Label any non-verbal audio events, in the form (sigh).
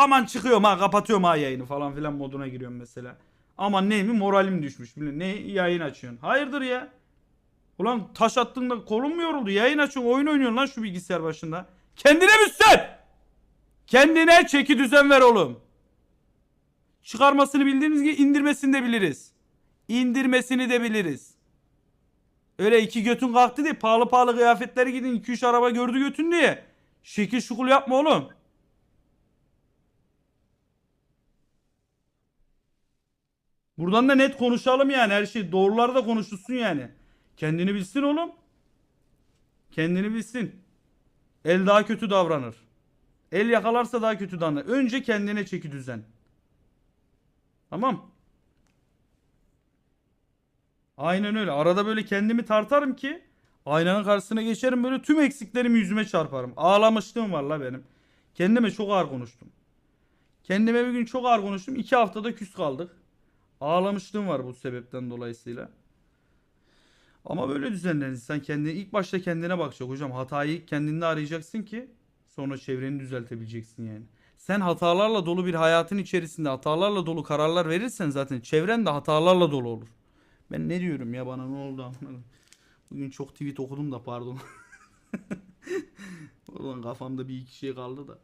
aman çıkıyorum ha kapatıyorum ha yayını falan filan moduna giriyorum mesela. Aman ne mi moralim düşmüş. Bile ne yayın açıyorsun. Hayırdır ya? Ulan taş attığında kolun mu yoruldu? Yayın açıyorsun oyun oynuyorsun lan şu bilgisayar başında. Kendine müsten! Kendine çeki düzen ver oğlum. Çıkarmasını bildiğiniz gibi indirmesini de biliriz. İndirmesini de biliriz. Öyle iki götün kalktı diye pahalı pahalı kıyafetleri gidin 2-3 araba gördü götün diye. Şekil şukul yapma oğlum. Buradan da net konuşalım yani her şey doğruları da konuşulsun yani. Kendini bilsin oğlum. Kendini bilsin. El daha kötü davranır. El yakalarsa daha kötü davranır. Önce kendine çeki düzen. Tamam. Aynen öyle. Arada böyle kendimi tartarım ki aynanın karşısına geçerim böyle tüm eksiklerimi yüzüme çarparım. Ağlamışlığım var la benim. Kendime çok ağır konuştum. Kendime bir gün çok ağır konuştum. İki haftada küs kaldık. Ağlamışlığım var bu sebepten dolayısıyla. Ama böyle düzenlenir insan kendine ilk başta kendine bakacak hocam. Hatayı kendinde arayacaksın ki sonra çevreni düzeltebileceksin yani. Sen hatalarla dolu bir hayatın içerisinde hatalarla dolu kararlar verirsen zaten çevren de hatalarla dolu olur. Ben ne diyorum ya bana ne oldu koyayım. Bugün çok tweet okudum da pardon. (laughs) Oradan kafamda bir iki şey kaldı da.